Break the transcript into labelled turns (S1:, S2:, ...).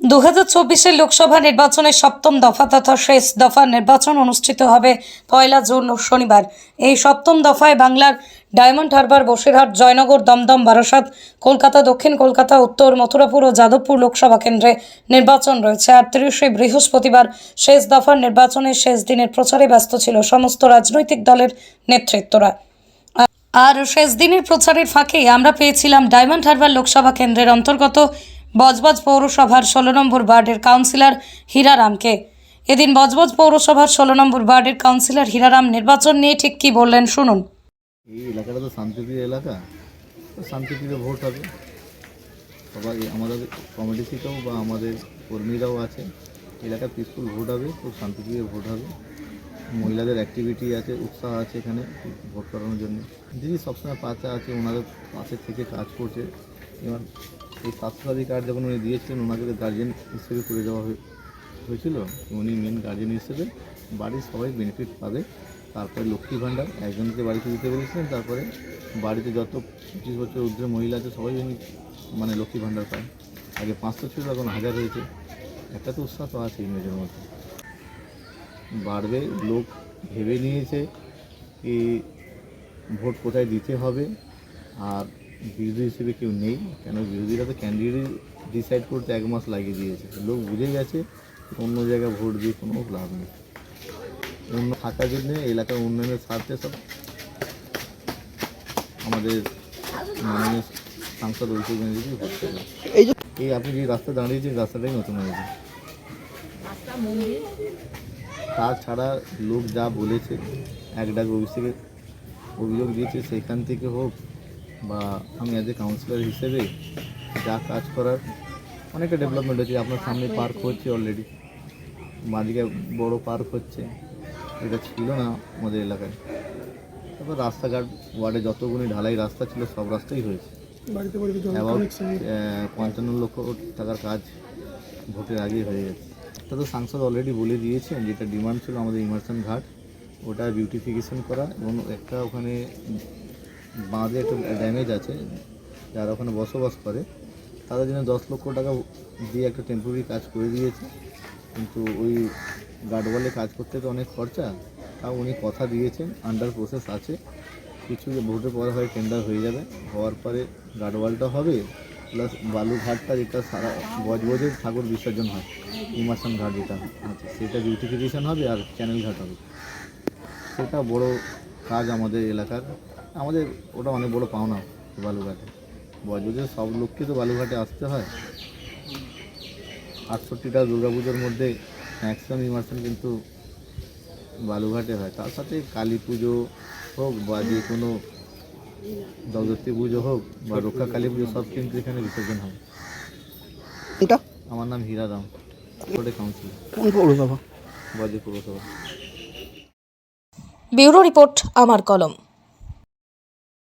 S1: দু হাজার চব্বিশের লোকসভা নির্বাচনের সপ্তম দফা তথা শেষ দফা নির্বাচন অনুষ্ঠিত হবে পয়লা জুন শনিবার। এই সপ্তম দফায় বাংলার ডায়মন্ড হারবার, বসিরহাট, জয়নগর, দমদম, বারাসাত, কলকাতা, দক্ষিণ কলকাতা, উত্তর, মথুরাপুর ও যাদবপুর লোকসভা কেন্দ্রে নির্বাচন রয়েছে। আর তিরিশে বৃহস্পতিবার শেষ দফার নির্বাচনের শেষ দিনের প্রচারে ব্যস্ত ছিল সমস্ত রাজনৈতিক দলের নেতৃত্বরা। আর শেষ দিনের প্রচারের ফাঁকে আমরা পেয়েছিলাম ডায়মন্ড হারবার লোকসভা কেন্দ্রের অন্তর্গত বজবজ পৌরসভার ষোলো নম্বর ওয়ার্ডের কাউন্সিলর হীরারামকে। এদিন বজবজ পৌরসভার ষোলো নম্বর ওয়ার্ডের কাউন্সিলর হীরারাম নির্বাচন নিয়ে ঠিক কী বললেন শুনুন।
S2: এই এলাকাটা তো শান্তিপ্রিয় এলাকা, তো শান্তিপ্রিয় ভোট হবে। সবাই, আমাদের কমিটি থেকেও বা আমাদের কর্মীরাও আছে। এলাকা পিসফুল ভোট হবে, খুব শান্তিপ্রিয় ভোট হবে। মহিলাদের অ্যাক্টিভিটি আছে, উৎসাহ আছে এখানে ভোট করানোর জন্য। দিদি সবসময় পাশে আছে, ওনাদের পাশে থেকে কাজ করছে। এবার এই স্বাস্থ্যসাথী কার্ড যখন উনি দিয়েছিলেন? ওনাকে গার্জেন হিসেবে করে দেওয়া হয়ে- হয়েছিল। উনি মেন গার্জেন হিসেবে বাড়ির সবাই বেনিফিট পাবে। তারপরে লক্ষ্মী ভাণ্ডার, একজনকে বাড়িতে দিতে বলেছিলেন। তারপরে বাড়িতে যত পঁচিশ বছর ঊর্ধ্বে মহিলা আছে, সবাই মানে লক্ষ্মী ভাণ্ডার পায়। আগে পাঁচশো ছিল, এখন হাজার হয়েছে। একটা তো উৎসাহ তো আছে মেয়েদের মধ্যে। বাড়বে, লোক ভেবে নিয়েছে কি ভোট কোথায় দিতে হবে। আর বিরোধী হিসেবে কেউ নেই কেন বিরোধীরা তো ক্যান্ডিডেট ডিসাইড করতে এক মাস লাগিয়ে দিয়েছে। লোক বুঝে গেছে অন্য জায়গায় ভোট দিয়ে কোনো লাভ নেই। অন্য থাকার জন্য এলাকার উন্নয়নের স্বার্থে সব আমাদের মাননীয় সাংসদ অভিষেক ব্যানার্জি ভোট
S3: এই
S2: আপনি যে রাস্তা দাঁড়িয়েছেন রাস্তাটাই নতুন হয়েছে তাছাড়া লোক যা বলেছে এক ডাক অভিষেকে অভিযোগ দিয়েছে সেখান থেকে হোক বা আমি অ্যাজ এ কাউন্সিলর হিসেবে যা কাজ করার অনেকটা ডেভেলপমেন্ট হচ্ছে আপনার সামনে পার্ক হচ্ছে অলরেডি বাঁদিকে বড় পার্ক হচ্ছে। এটা ছিল না আমাদের এলাকায়। তারপর রাস্তাঘাট ওয়ার্ডে যতগুলি ঢালাই রাস্তা ছিল সব রাস্তাই হয়েছে। পঞ্চান্ন লক্ষ টাকার কাজ ভোটের আগেই হয়ে গেছে। তা তো সাংসদ অলরেডি বলে দিয়েছেন যেটা ডিমান্ড ছিল আমাদের ইমার্শন ঘাট ওটা বিউটিফিকেশন করা এবং একটা ওখানে বাঁধে একটু ড্যামেজ আছে, যারা ওখানে বসবাস করে, তাদের জন্য দশ লক্ষ টাকা দিয়ে একটা টেম্পোরারি কাজ করে দিয়েছে। কিন্তু ওই গার্ডওয়ালে কাজ করতে তো অনেক খরচা, তাও উনি কথা দিয়েছেন আন্ডার প্রসেস আছে। কিছু যে ভোটের পর হয় টেন্ডার হয়ে যাবে। হওয়ার পরে গার্ডওয়ালটা হবে প্লাস বালুঘাটটা যেটা সারা বজবজের ঠাকুর বিসর্জন হয় ইমার্শন ঘাট যেটা আছে, সেটা বিউটিফিকেশন হবে আর চ্যানেল ঘাট হবে। সেটা বড় কাজ আমাদের এলাকার। আমাদের ওটা অনেক বড় পাওনা বালুঘাটে। বজবজের সব লোককে তো বালুঘাটে আসতে হয়। আটষট্টিটা দুর্গাপুজোর মধ্যে ম্যাক্সিমাম ইমার্শন কিন্তু বালুঘাটে হয়। তার সাথে কালী পুজো হোক বা যে কোনো জগদ্ধাত্রী পুজো হোক বা রক্ষা কালী পুজো সব কিন্তু এখানে বিসর্জন হয়।
S3: এটা
S2: আমার নাম হীরারাম কাউন্সিলর
S3: পৌরসভা?
S2: বাজে পৌরসভা।
S1: ব্যুরো রিপোর্ট আমার কলম।